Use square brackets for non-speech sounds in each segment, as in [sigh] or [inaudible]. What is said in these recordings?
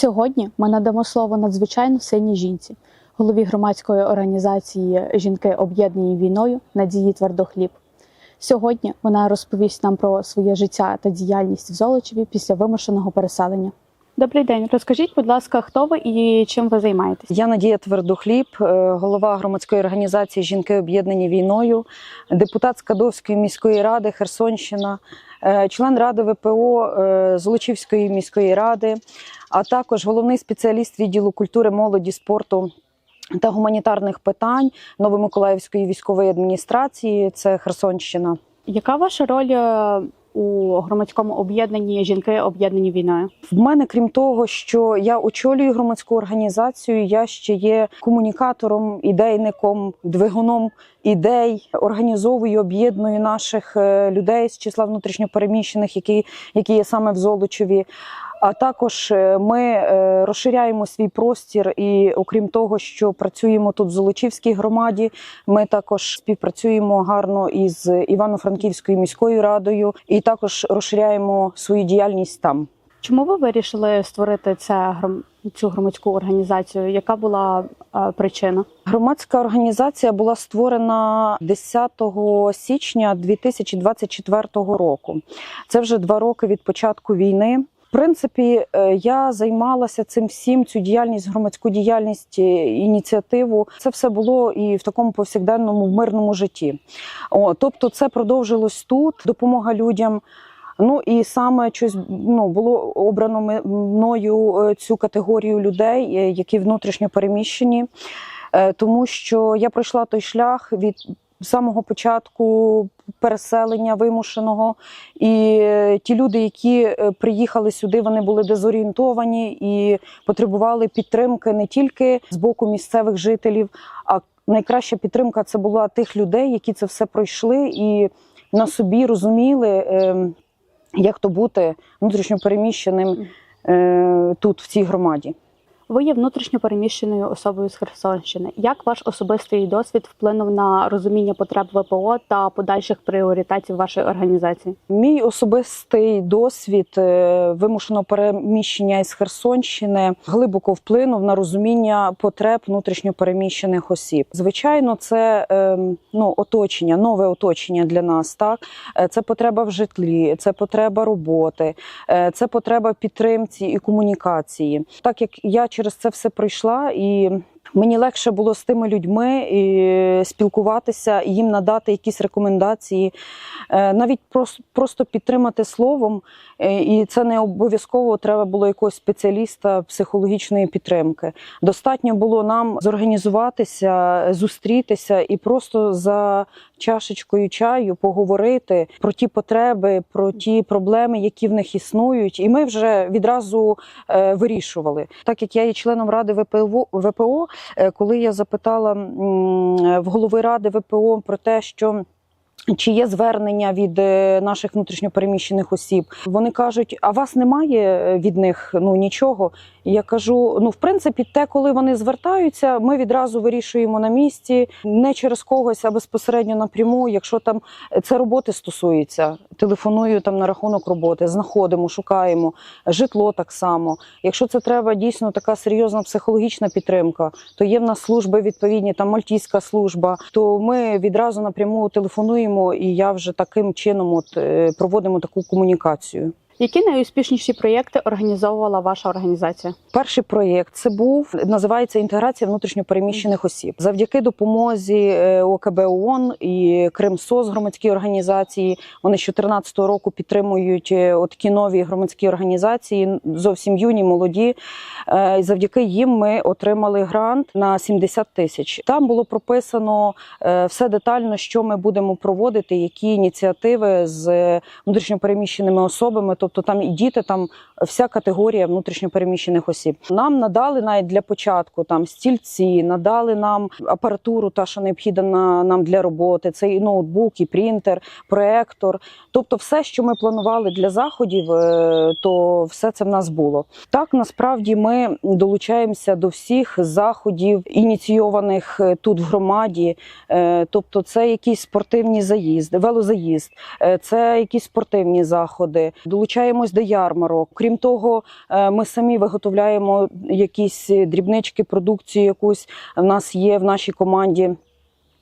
Сьогодні ми надамо слово надзвичайно сильній жінці, голові громадської організації Жінки об'єднані війною Надії Твердохліб. Сьогодні вона розповість нам про своє життя та діяльність в Золочеві після вимушеного переселення. Добрий день, розкажіть, будь ласка, хто ви і чим ви займаєтесь? Я Надія Твердохліб, е, голова громадської організації Жінки об'єднані війною, депутат Скадовської міської ради Херсонщина, е, член ради ВПО е, Золочівської міської ради, а також головний спеціаліст відділу культури, молоді, спорту. Та гуманітарних питань Новомиколаївської військової адміністрації це Херсонщина. Яка ваша роль у громадському об'єднанні Жінки об'єднані війною? В мене, крім того, що я очолюю громадську організацію, я ще є комунікатором, ідейником, двигуном ідей, організовую, об'єдную наших е, людей з числа внутрішньопереміщених, які, які є саме в Золочеві. А також е, ми е, розширяємо свій простір, і окрім того, що працюємо тут в Золочівській громаді, ми також співпрацюємо гарно із Івано-Франківською міською радою, і також розширяємо свою діяльність там. Чому ви вирішили створити це цю громадську організацію? Яка була е, причина? Громадська організація була створена 10 січня 2024 року. Це вже два роки від початку війни. Принципі, е, я займалася цим всім, цю діяльність, громадську діяльність, е, ініціативу. Це все було і в такому повсякденному мирному житті. О, тобто, це продовжилось тут, допомога людям. Ну і саме щось ну було обрано мною е, цю категорію людей, які внутрішньо переміщені, тому що я пройшла той шлях від самого початку переселення вимушеного. І е, ті люди, які е, приїхали сюди, вони були дезорієнтовані і потребували підтримки не тільки з боку місцевих жителів, а найкраща підтримка це була тих людей, які це все пройшли і на собі розуміли, ем, як то бути внутрішньо переміщеним е, тут, в цій громаді. Ви є внутрішньо переміщеною особою з Херсонщини. Як ваш особистий досвід вплинув на розуміння потреб ВПО та подальших пріоритетів вашої організації? Мій особистий досвід е, вимушеного переміщення із Херсонщини глибоко вплинув на розуміння потреб внутрішньопереміщених осіб. Звичайно, це ем, ну, оточення, нове оточення для нас. Так Е, це потреба в житлі, це потреба роботи, е, це потреба підтримці і комунікації. Так як я через це все пройшла і. Мені легше було з тими людьми і спілкуватися, їм надати якісь рекомендації, Е, навіть просто, підтримати словом, Е, і це не обов'язково треба було якогось спеціаліста психологічної підтримки. Достатньо було нам зорганізуватися, зустрітися і просто за чашечкою чаю поговорити про ті потреби, про ті проблеми, які в них існують, і ми вже відразу е, вирішували. Так як я є членом ради ВПО, ВПО коли я запитала в голови ради ВПО про те, що чи є звернення від е, наших внутрішньопереміщених осіб? Вони кажуть: а вас немає е, від них ну нічого. Я кажу: ну в принципі, те, коли вони звертаються, ми відразу вирішуємо на місці, не через когось, а безпосередньо напряму. Якщо там е, це роботи стосується, телефоную там на рахунок роботи, знаходимо, шукаємо житло так само. Якщо це треба дійсно така серйозна психологічна підтримка, то є в нас служби відповідні, там мальтійська служба. То ми відразу напряму телефонуємо, і я вже таким чином от е, проводимо таку комунікацію. Які найуспішніші проєкти організовувала ваша організація? Перший проєкт це був називається інтеграція внутрішньопереміщених осіб. Завдяки допомозі е, ОКБ ООН і Кримсос громадські організації. Вони з 2014 року підтримують е, такі нові громадські організації, зовсім юні, молоді. Е, Завдяки їм ми отримали грант на 70 тисяч. Там було прописано все детально, що ми будемо проводити, які ініціативи з внутрішньопереміщеними особами. Тобто там і діти, там вся категорія внутрішньопереміщених осіб. Нам надали навіть для початку там стільці, надали нам апаратуру, та що необхідна нам для роботи. Це і ноутбук, і принтер, проектор. Тобто, все, що ми планували для заходів, е, то все це в нас було. Так насправді ми долучаємося до всіх заходів, ініційованих е, тут в громаді. Е, Тобто, це якісь спортивні заїзди, велозаїзд, це якісь спортивні заходи. Долучаємося долучаємось до ярмарок. Крім того, е, ми самі виготовляємо якісь дрібнички, продукцію якусь. В нас є в нашій команді.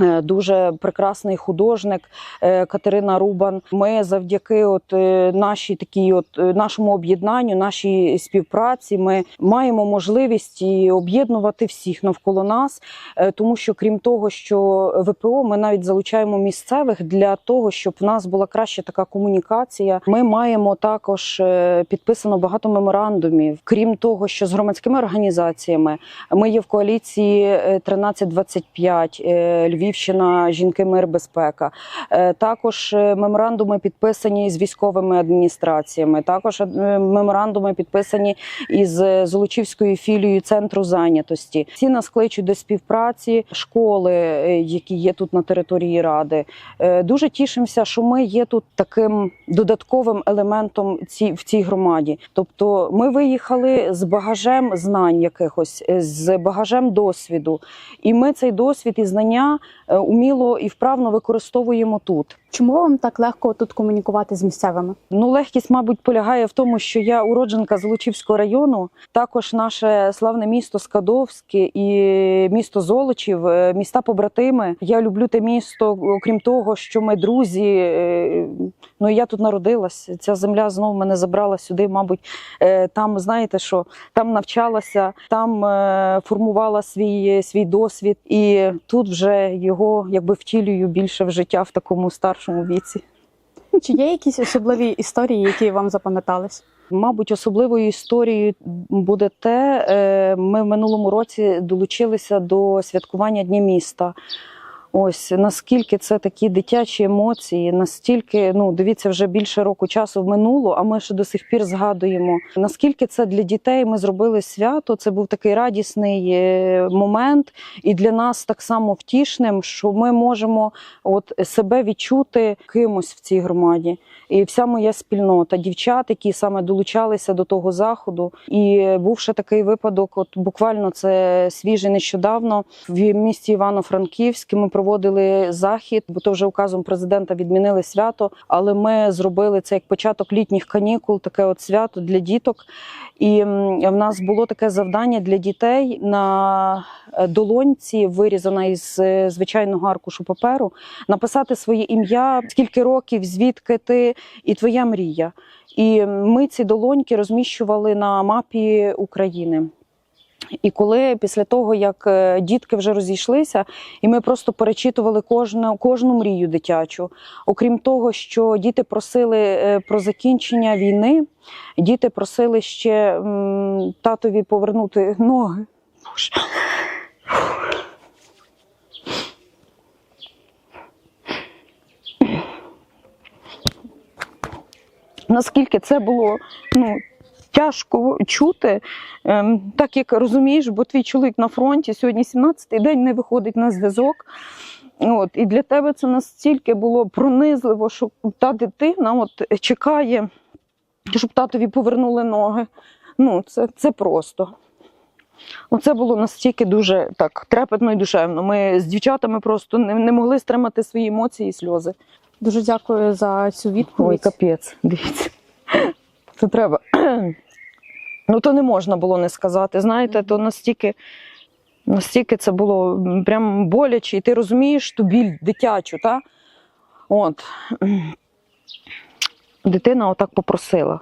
Е, Дуже прекрасний художник е, Катерина Рубан. Ми завдяки от е, нашій такій, от нашому об'єднанню, нашій співпраці, ми маємо можливість і об'єднувати всіх навколо нас, тому що крім того, що ВПО, ми навіть залучаємо місцевих для того, щоб в нас була краща така комунікація. Ми маємо також підписано багато меморандумів. Крім того, що з громадськими організаціями ми є в коаліції е, 1325, е, Львівщина, жінки, мир, безпека. Е, Також е, меморандуми підписані з військовими адміністраціями. Також е, меморандуми підписані із Золочівською філією центру зайнятості. Всі нас кличуть до співпраці школи, які є тут на території ради. Дуже тішимося, що ми є тут таким додатковим елементом ці в цій громаді. Тобто, ми виїхали з багажем знань якихось, з багажем досвіду, і ми цей досвід і знання уміло і вправно використовуємо тут. Чому вам так легко тут комунікувати з місцевими? Ну, легкість, мабуть, полягає в тому, що я уродженка Золочівського району. Також наше славне місто Скадовське і місто Золочів, е, міста побратими. Я люблю те місто, окрім того, що ми друзі. е, Ну я тут народилась. Ця земля знову мене забрала сюди. Мабуть, Е, там знаєте, що там навчалася, там формувала свій, свій досвід, і тут вже його якби втілюю більше в життя в такому старшому віці. Чи є якісь особливі історії, які вам запам'ятались? Мабуть, особливою історією буде те, е, ми в минулому році долучилися до святкування Дні міста. Ось наскільки це такі дитячі емоції, настільки ну дивіться, вже більше року часу минуло, а ми ще до сих пір згадуємо. Наскільки це для дітей ми зробили свято? Це був такий радісний е, момент, і для нас так само втішним, що ми можемо от себе відчути кимось в цій громаді. І вся моя спільнота, дівчат, які саме долучалися до того заходу. І був ще такий випадок. От буквально це свіже нещодавно в місті Івано-Франківськ. Ми проводили захід, бо то вже указом президента відмінили свято. Але ми зробили це як початок літніх канікул, таке от свято для діток. І в нас було таке завдання для дітей на е, долоньці, вирізана із е, звичайного аркушу паперу, написати своє ім'я, скільки років, звідки ти, і твоя мрія. І ми ці долоньки розміщували на мапі України. І коли після того, як е, дітки вже розійшлися, і ми просто перечитували кожну, кожну мрію дитячу. Окрім того, що діти просили е, про закінчення війни, діти просили ще м, татові повернути ноги. Боже. Наскільки це було ну, тяжко чути, ем, так як розумієш, бо твій чоловік на фронті сьогодні 17-й день не виходить на зв'язок. От, і для тебе це настільки було пронизливо, що та дитина от, чекає, щоб татові повернули ноги. Ну, це, це просто. Оце було настільки дуже так трепетно і душевно. Ми з дівчатами просто не, не могли стримати свої емоції і сльози. Дуже дякую за цю відповідь. Ой, капець, дивіться. Це треба. [clears throat] Ну, то не можна було не сказати. Знаєте, то настільки, настільки це було прям боляче, і ти розумієш ту біль дитячу, та? От. [clears throat] Дитина отак попросила.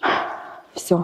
[clears throat] Все.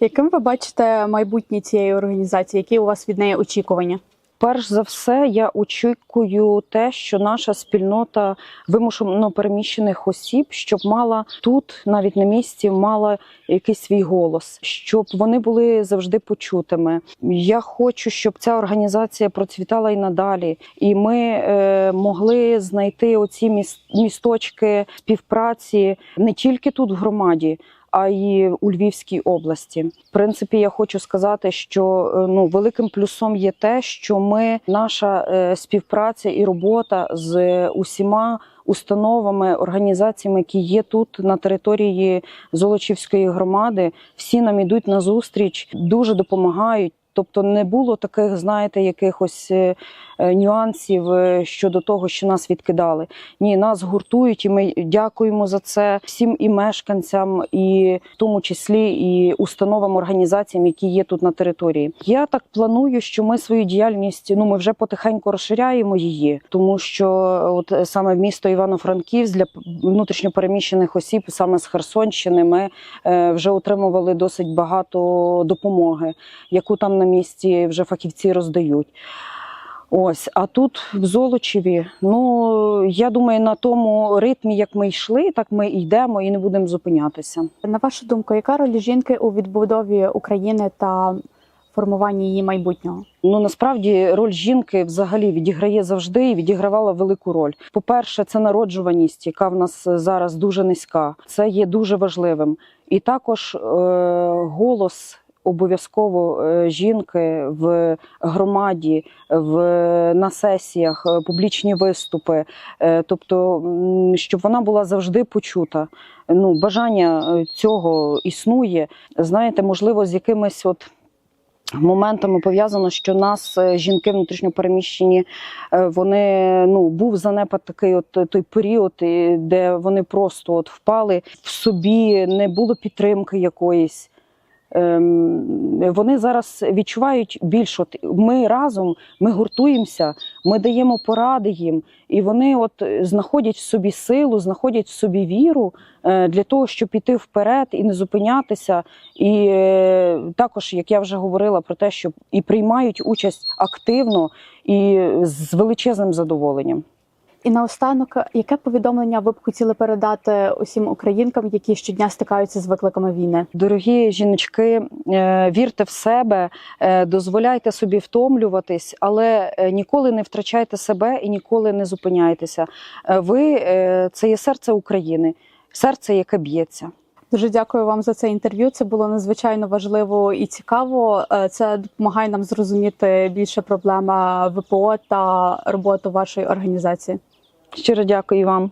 Яким ви бачите майбутнє цієї організації? Які у вас від неї очікування? Перш за все, я очікую те, що наша спільнота вимушено переміщених осіб, щоб мала тут, навіть на місці, мала якийсь свій голос, щоб вони були завжди почутими. Я хочу, щоб ця організація процвітала і надалі, і ми е, могли знайти оці міс- місточки співпраці не тільки тут в громаді а й у Львівській області. В принципі, я хочу сказати, що е, ну великим плюсом є те, що ми наша е, співпраця і робота з усіма установами, організаціями, які є тут на території Золочівської громади, всі нам ідуть на зустріч, дуже допомагають. Тобто не було таких, знаєте, якихось е, е, нюансів е, щодо того, що нас відкидали. Ні, нас гуртують, і ми дякуємо за це всім і мешканцям, і в тому числі і установам, організаціям, які є тут на території. Я так планую, що ми свою діяльність ну ми вже потихеньку розширяємо її, тому що от саме в місто Івано-Франківськ для внутрішньопереміщених осіб, саме з Херсонщини, ми вже отримували досить багато допомоги, яку там на місці вже фахівці роздають. Ось, а тут в Золочеві, ну я думаю, на тому ритмі, як ми йшли, так ми йдемо і не будемо зупинятися. На вашу думку, яка роль жінки у відбудові України та формуванні її майбутнього? Ну насправді роль жінки взагалі відіграє завжди і відігравала велику роль. По-перше, це народжуваність, яка в нас зараз дуже низька. Це є дуже важливим. І також е, голос. Обов'язково е, жінки в громаді, в на сесіях, е, публічні виступи, Е, тобто, щоб вона була завжди почута. Ну, бажання цього існує. Знаєте, можливо, з якимись от моментами пов'язано, що нас жінки внутрішньопереміщені, вони ну був занепад такий, от той період, де вони просто от впали в собі, не було підтримки якоїсь. Ем, Вони зараз відчувають більш от ми разом, ми гуртуємося, ми даємо поради їм, і вони от е, знаходять в собі силу, знаходять в собі віру е, для того, щоб піти вперед і не зупинятися. І е, також, як я вже говорила, про те, що і приймають участь активно і з величезним задоволенням. І наостанок, яке повідомлення ви б хотіли передати усім українкам, які щодня стикаються з викликами війни? Дорогі жіночки, е, вірте в себе, е, дозволяйте собі втомлюватись, але е, ніколи не втрачайте себе і ніколи не зупиняйтеся. Ви це є серце України, серце, яке б'ється. Дуже дякую вам за це інтерв'ю. Це було надзвичайно важливо і цікаво. Це допомагає нам зрозуміти більше проблема ВПО та роботу вашої організації. Щиро дякую вам.